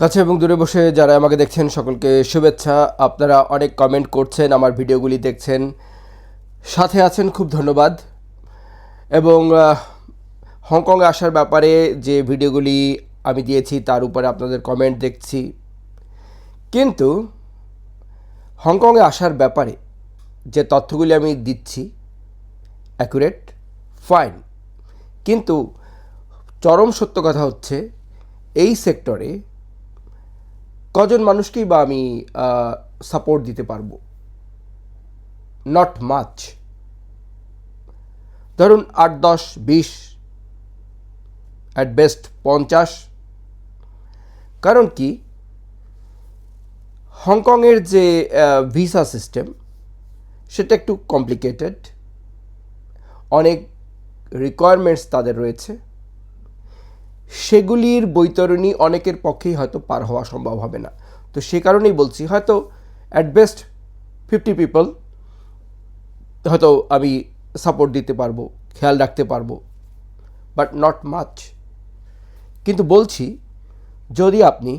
কাছে এবং দূরে বসে যারা আমাকে দেখছেন, সকলকে শুভেচ্ছা। আপনারা অনেক কমেন্ট করছেন, আমার ভিডিওগুলি দেখছেন। সাথে আছেন, খুব ধন্যবাদ। এবং হংকংয়ে আসার ব্যাপারে যে ভিডিওগুলি আমি দিয়েছি, তার উপরে আপনাদের কমেন্ট দেখছি। কিন্তু, হংকংয়ে আসার ব্যাপারে যে তথ্যগুলি আমি দিচ্ছি অ্যাকুরেট ফাইন কিন্তু, চরম সত্য কথা হচ্ছে, এই সেক্টরে কজন মানুষকেই বা আমি সাপোর্ট দিতে পারব? নট মাচ ধরুন আট, দশ, বিশ অ্যাট বেস্ট পঞ্চাশ। কারণ কি? হংকংয়ের যে ভিসা সিস্টেম, সেটা একটু কমপ্লিকেটেড অনেক রিকোয়ারমেন্টস তাদের রয়েছে। সেগুলির বৈতরণী অনেকের পক্ষেই হয়তো পার হওয়া সম্ভব হবে না। তো সে কারণেই বলছি, হয়তো অ্যাট বেস্ট ফিফটি পিপল হয়তো আমি সাপোর্ট দিতে পারব, খেয়াল রাখতে পারব বাট নট মাচ কিন্তু বলছি, যদি আপনি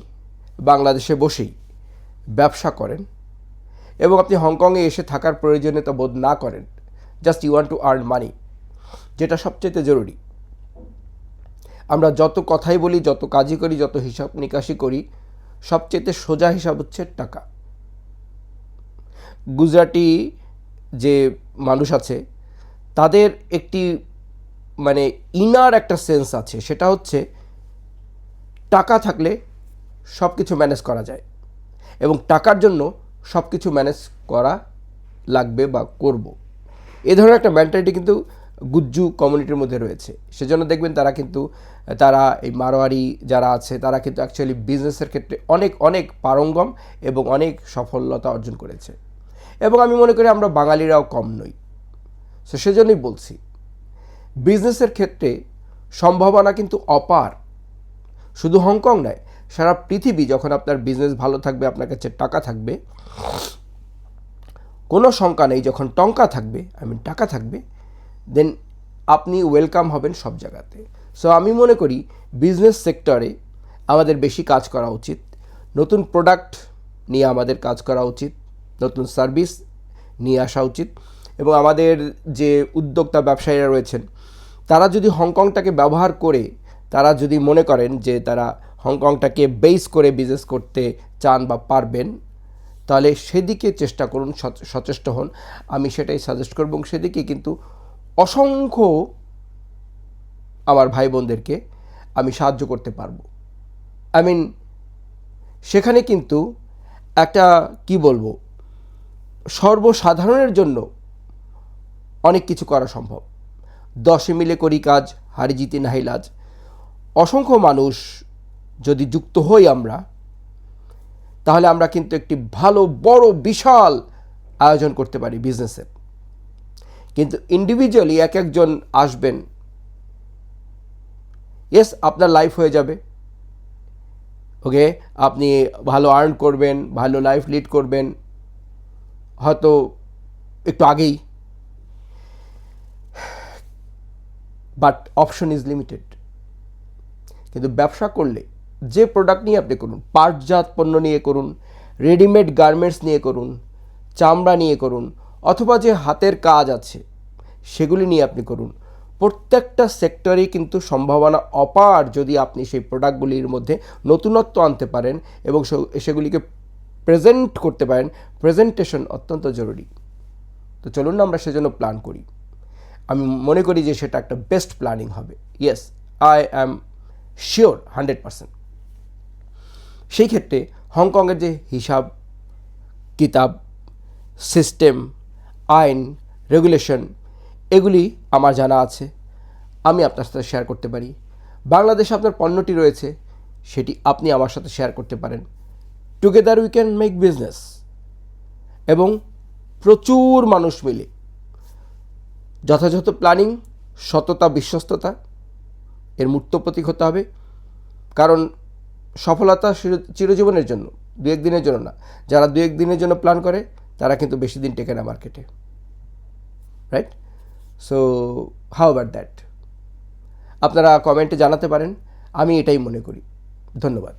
বাংলাদেশে বসেই ব্যবসা করেন এবং আপনি হংকংয়ে এসে থাকার প্রয়োজনীয়তা বোধ না করেন just you want to earn money যেটা সবচেয়ে জরুরি আমরা যত কথাই বলি, যত কাজই করি, যত হিসাব নিকাশি করি সবচেয়ে সোজা হিসাব হচ্ছে টাকা। গুজরাটি যে মানুষ আছে, তাদের একটি মানে ইনার একটা সেন্স আছে, সেটা হচ্ছে টাকা থাকলে সব কিছু ম্যানেজ করা যায় এবং টাকার জন্য সব কিছু ম্যানেজ করা লাগবে বা করব। এ ধরনের একটা মেন্টালিটি কিন্তু গুজ্জু কমিউনিটির মধ্যে রয়েছে। সেজন্য দেখবেন তারা কিন্তু, তারা এই মারোয়ারি যারা আছে, তারা কিন্তু অ্যাকচুয়ালি বিজনেসের ক্ষেত্রে অনেক অনেক পারঙ্গম এবং অনেক সফলতা অর্জন করেছে। এবং আমি মনে করি আমরা বাঙালিরাও কম নই। সো সেজন্যই বলছি বিজনেসের ক্ষেত্রে সম্ভাবনা কিন্তু অপার। শুধু হংকং নয়, সারা পৃথিবী যখন আপনার বিজনেস ভালো থাকবে, আপনার কাছে টাকা থাকবে, কোনো শঙ্কা নেই, যখন টঙ্কা থাকবে আই মিন টাকা থাকবে দেন আপনি ওয়েলকাম হবেন সব জায়গাতে। সো আমি মনে করি বিজনেস সেক্টরে আমাদের বেশি কাজ করা উচিত। নতুন প্রোডাক্ট নিয়ে আমাদের কাজ করা উচিত। নতুন সার্ভিস নিয়ে আসা উচিত। এবং আমাদের যে উদ্যোক্তা ব্যবসায়ীরা রয়েছেন, তারা যদি হংকংটাকে ব্যবহার করে, তারা যদি মনে করেন যে তারা হংকংটাকে বেস করে বিজনেস করতে চান বা পারবেন, তাহলে সেদিকে চেষ্টা করুন সচেষ্ট হন। আমি সেটাই সাজেস্ট করব এবং সেদিকে কিন্তু অসংখ্য আমার ভাই বোনদেরকে আমি সাহায্য করতে পারব। আই মিন সেখানে কিন্তু একটা, কি বলব, সর্বসাধারণের জন্য অনেক কিছু করা সম্ভব। দশে মিলে করি কাজ, হারি জিতে নাহি অসংখ্য মানুষ যদি যুক্ত হই আমরা, তাহলে আমরা কিন্তু একটি ভালো, বড়, বিশাল আয়োজন করতে পারি বিজনেসের কিন্তু ইন্ডিভিজুয়ালি এক একজন আসবেন। ইয়েস আপনার লাইফ হয়ে যাবে। ওকে আপনি ভালো আর্ন করবেন, ভালো লাইফ লিড করবেন। হয়তো একটু আগেই। বাট অপশন ইজ লিমিটেড কিন্তু ব্যবসা করলে যে প্রোডাক্ট নিয়ে আপনি করুন, পাটজাত পণ্য নিয়ে করুন রেডিমেড গার্মেন্টস নিয়ে করুন, চামড়া নিয়ে করুন অথবা যে হাতের কাজ আছে, সেগুলি নিয়ে আপনি করুন। প্রত্যেকটা সেক্টরেই কিন্তু সম্ভাবনা অপার যদি আপনি সেই প্রোডাক্টগুলির মধ্যে নতুনত্ব আনতে পারেন এবং সেগুলিকে প্রেজেন্ট করতে পারেন প্রেজেন্টেশন অত্যন্ত জরুরি। তো চলুন না আমরা সেজন্য প্ল্যান করি। আমি মনে করি যে সেটা একটা বেস্ট প্ল্যানিং হবে। Yes I am sure hundred percent সেই ক্ষেত্রে হংকংয়ের যে হিসাব, কিতাব সিস্টেম আইন রেগুলেশন এগুলি আমার জানা আছে। আমি আপনার সাথে শেয়ার করতে পারি। বাংলাদেশে আপনার পণ্যটি রয়েছে, সেটি আপনি আমার সাথে শেয়ার করতে পারেন। Together we can make business এবং প্রচুর মানুষ মিলে। যথাযথ প্ল্যানিং সততা, বিশ্বস্ততা, এর মূর্ত প্রতীক হতে হবে। কারণ সফলতা চিরজীবনের জন্য দু এক দিনের জন্য না, যারা দু এক দিনের জন্য প্ল্যান করে তারা কিন্তু বেশি দিন টেকে না মার্কেটে right so how about that আপনারা কমেন্টে জানাতে পারেন, আমি এটাই মনে করি। ধন্যবাদ।